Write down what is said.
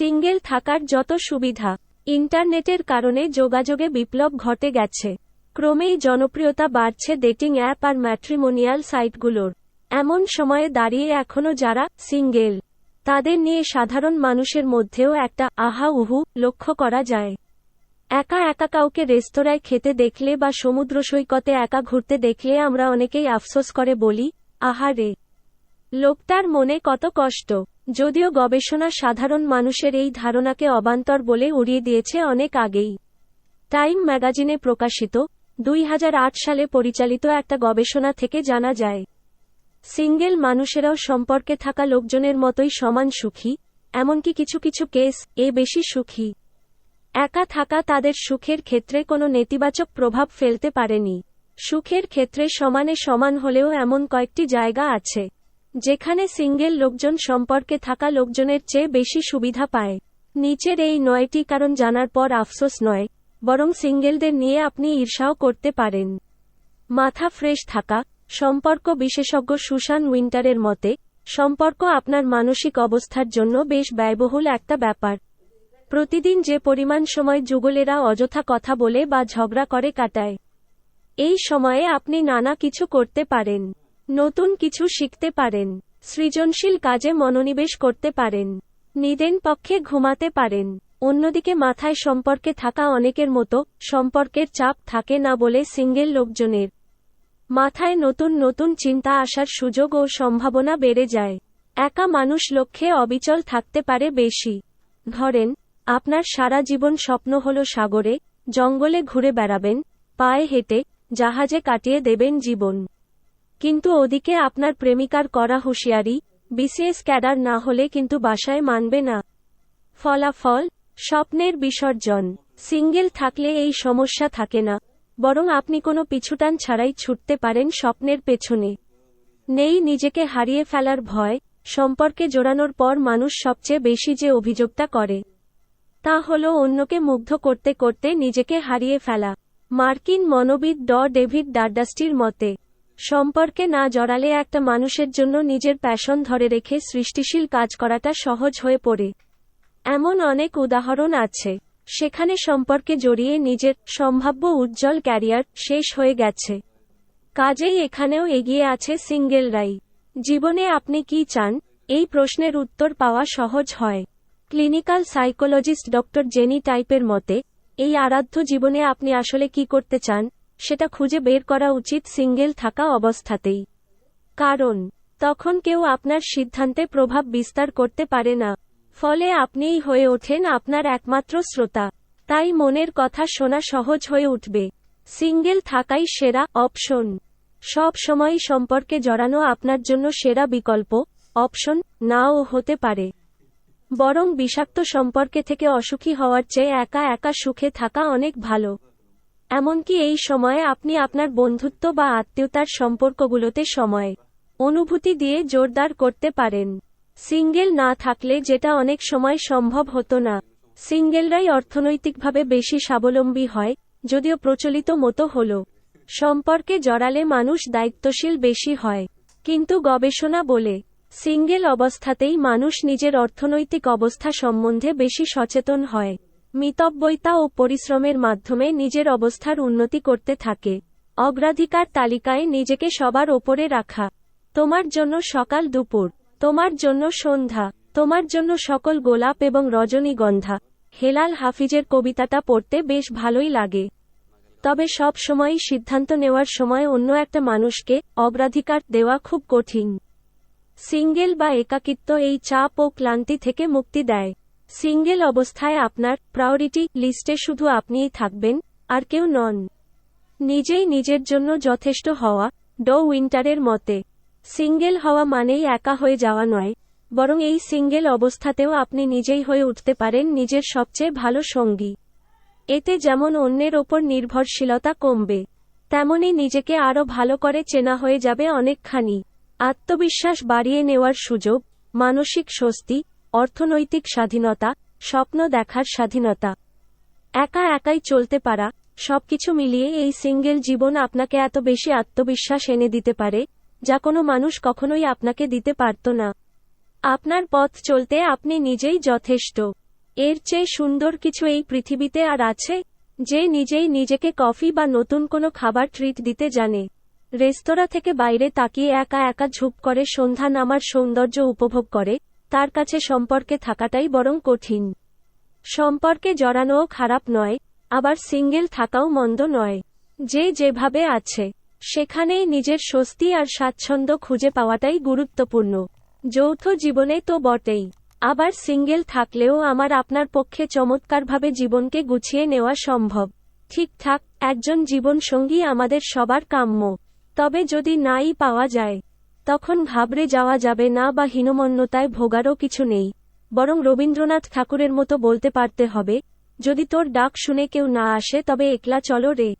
Single থাকার যত সুবিধা, ইন্টারনেটের কারণে যোগাযোগে বিপ্লব ঘটে গেছে। ক্রমেই জনপ্রিয়তা বাড়ছে ডেটিং অ্যাপ আর ম্যাট্রিমোনিয়াল সাইটগুলোর। এমন সময়ে দাঁড়িয়ে এখনও যারা সিঙ্গেল, তাদের নিয়ে সাধারণ মানুষের মধ্যেও একটা আহা উহু লক্ষ্য করা যায়। একা একা কাউকে রেস্তোরাঁয় খেতে দেখলে বা সমুদ্র সৈকতে একা ঘুরতে দেখলে আমরা অনেকেই আফসোস করে বলি, আহারে, লোকটার মনে কত কষ্ট। যদিও গবেষণা সাধারণ মানুষের এই ধারণাকে অবান্তর বলে উড়িয়ে দিয়েছে অনেক আগেই। টাইম ম্যাগাজিনে প্রকাশিত দুই হাজার আট সালে পরিচালিত একটা গবেষণা থেকে জানা যায়, সিঙ্গেল মানুষেরাও সম্পর্কে থাকা লোকজনের মতোই সমান সুখী, এমনকি কিছু কিছু কেস এ বেশি সুখী। একা থাকা তাদের সুখের ক্ষেত্রে কোনো নেতিবাচক প্রভাব ফেলতে পারেনি। সুখের ক্ষেত্রে সমানে সমান হলেও এমন কয়েকটি জায়গা আছে। যেখানে সিঙ্গেল লোকজন সম্পর্কে থাকা লোকজনের চেয়ে বেশি সুবিধা পায়। নিচের এই নয়টি কারণ জানার পর আফসোস নয়, বরং সিঙ্গেলদের নিয়ে আপনি ঈর্ষাও করতে পারেন। মাথা ফ্রেশ থাকা, সম্পর্ক বিশেষজ্ঞ সুশান উইন্টারের মতে, সম্পর্ক আপনার মানসিক অবস্থার জন্য বেশ ব্যয়বহুল একটা ব্যাপার। প্রতিদিন যে পরিমাণ সময় যুগলেরা অযথা কথা বলে বা ঝগড়া করে কাটায়, এই সময়ে আপনি নানা কিছু করতে পারেন। নতুন কিছু শিখতে পারেন, সৃজনশীল কাজে মনোনিবেশ করতে পারেন, নিদেন পক্ষে ঘুমাতে পারেন, অন্যদিকে মাথায় সম্পর্কে থাকা অনেকের মতো সম্পর্কের চাপ থাকে না বলে সিঙ্গেল লোকজনের। মাথায় নতুন নতুন চিন্তা আসার সুযোগ ও সম্ভাবনা বেড়ে যায়। একা মানুষ লক্ষ্যে অবিচল থাকতে পারে বেশি। ধরেন, আপনার সারা জীবন স্বপ্ন হল সাগরে, জঙ্গলে ঘুরে বেড়াবেন, পায়ে হেঁটে, জাহাজে কাটিয়ে দেবেন জীবন। কিন্তু ওদিকে আপনার প্রেমিকার করা হুঁশিয়ারি বিসিএস ক্যাডার না হলে কিন্তু বাসায় মানবে না। ফলাফল, স্বপ্নের বিসর্জন। সিঙ্গেল থাকলে এই সমস্যা থাকে না। বরং আপনি কোনো পিছুটান ছাড়াই ছুটতে পারেন স্বপ্নের পেছনে। নেই নিজেকে হারিয়ে ফেলার ভয়, সম্পর্কে জোড়ানোর পর মানুষ সবচেয়ে বেশি যে অভিযোগটা করে, তা হল অন্যকে মুগ্ধ করতে করতে নিজেকে হারিয়ে ফেলা। মার্কিন মনোবিদ ড ডেভিড ডার্ডাস্টির মতে সম্পর্কে না জড়ালে একটা মানুষের জন্য নিজের প্যাশন ধরে রেখে সৃষ্টিশীল কাজ করাটা সহজ হয়ে পড়ে। এমন অনেক উদাহরণ আছে। সেখানে সম্পর্কে জড়িয়ে নিজের সম্ভাব্য উজ্জ্বল ক্যারিয়ার শেষ হয়ে গেছে। কাজেই এখানেও এগিয়ে আছে সিঙ্গেলরাই জীবনে আপনি কি চান? এই প্রশ্নের উত্তর পাওয়া সহজ হয়। ক্লিনিক্যাল সাইকোলজিস্ট ডক্টর জেনি টাইপের মতে, এই আরাধ্য জীবনে আপনি আসলে কি করতে চান? সেটা খুঁজে বের করা উচিত সিঙ্গেল থাকা অবস্থাতেই। কারণ, তখন কেউ আপনার সিদ্ধান্তে প্রভাব বিস্তার করতে পারে না। ফলে আপনিই হয়ে ওঠেন আপনার একমাত্র শ্রোতা। তাই মনের কথা শোনা সহজ হয়ে উঠবে। সিঙ্গেল থাকাই সেরা অপশন। সব সময় সম্পর্কে জড়ানো আপনার জন্য সেরা বিকল্প অপশন নাও হতে পারে। বরং বিষাক্ত সম্পর্কে থেকে অসুখী হওয়ার চেয়ে একা একা সুখে থাকা অনেক ভালো। এমনকি এই সময়ে আপনি আপনার বন্ধুত্ব বা আত্মীয়তার সম্পর্কগুলোতে সময়, অনুভূতি দিয়ে জোরদার করতে পারেন। সিঙ্গেল না থাকলে যেটা অনেক সময় সম্ভব হতো না। সিঙ্গেলরাই অর্থনৈতিকভাবে বেশি স্বাবলম্বী হয়, যদিও প্রচলিত মতো হল। সম্পর্কে জড়ালে মানুষ দায়িত্বশীল বেশি হয়। কিন্তু গবেষণা বলে, সিঙ্গেল অবস্থাতেই মানুষ নিজের অর্থনৈতিক অবস্থা সম্বন্ধে বেশি সচেতন হয়। মিতব্যয়িতা ও পরিশ্রমের মাধ্যমে নিজের অবস্থার উন্নতি করতে থাকে। অগ্রাধিকার তালিকায় নিজেকে সবার ওপরে রাখা। তোমার জন্য সকাল দুপুর। তোমার জন্য সন্ধ্যা। তোমার জন্য সকল গোলাপ এবং রজনীগন্ধা। হেলাল হাফিজের কবিতাটা পড়তে বেশ ভালোই লাগে। তবে সব সময়ই সিদ্ধান্ত নেওয়ার সময় অন্য একটা মানুষকে অগ্রাধিকার দেওয়া খুব কঠিন। সিঙ্গেল বা একাকিত্ব এই চাপ ও ক্লান্তি থেকে মুক্তি দেয়। সিঙ্গেল অবস্থায় আপনার প্রায়োরিটি লিস্টে শুধু আপনিই থাকবেন, আর কেউ নন। নিজেই নিজের জন্য যথেষ্ট হওয়া, ডো উইন্টারের মতে। সিঙ্গেল হওয়া মানেই একা হয়ে যাওয়া নয়, বরং এই সিঙ্গেল অবস্থাতেও আপনি নিজেই হয়ে উঠতে পারেন নিজের সবচেয়ে ভালো সঙ্গী। এতে যেমন অন্যের ওপর নির্ভরশীলতা কমবে, তেমনি নিজেকে আরও ভালো করে চেনা হয়ে যাবে অনেকখানি। আত্মবিশ্বাস বাড়িয়ে নেওয়ার সুযোগ, মানসিক স্বস্তি অর্থনৈতিক স্বাধীনতা, স্বপ্ন দেখার স্বাধীনতা। একা একাই চলতে পারা, সবকিছু মিলিয়ে এই সিঙ্গেল জীবন আপনাকে এত বেশি আত্মবিশ্বাস এনে দিতে পারে, যা কোনো মানুষ কখনোই আপনাকে দিতে পারত না। আপনার পথ চলতে আপনি নিজেই যথেষ্ট। এর চেয়ে সুন্দর কিছু এই পৃথিবীতে আর আছে, যে নিজেই নিজেকে কফি বা নতুন কোনো খাবার ট্রিট দিতে জানে। রেস্তোরাঁ থেকে বাইরে তাকিয়ে একা একা ঝুপ করে সন্ধ্যা নামার সৌন্দর্য উপভোগ করে তার কাছে সম্পর্কে থাকাটাই বরং কঠিন। সম্পর্কে জড়ানোও খারাপ নয়, আবার সিঙ্গেল থাকাও মন্দ নয়। যে যেভাবে আছে, সেখানেই নিজের স্বস্তি আর স্বাচ্ছন্দ্য খুঁজে পাওয়াটাই গুরুত্বপূর্ণ। যৌথ জীবনে তো বটেই, আবার সিঙ্গেল থাকলেও আমার আপনার পক্ষে চমৎকারভাবে জীবনকে গুছিয়ে নেওয়া সম্ভব। ঠিকঠাক, একজন জীবনসঙ্গী আমাদের সবার কাম্য, তবে যদি নাই পাওয়া যায় তখন ঘাবড়ে যাওয়া যাবে না বা হীনমন্যতায় ভোগারও কিছু নেই। বরং রবীন্দ্রনাথ ঠাকুরের মতো বলতে পারতে হবে, যদি তোর ডাক শুনে কেউ না আসে তবে একলা চলো রে।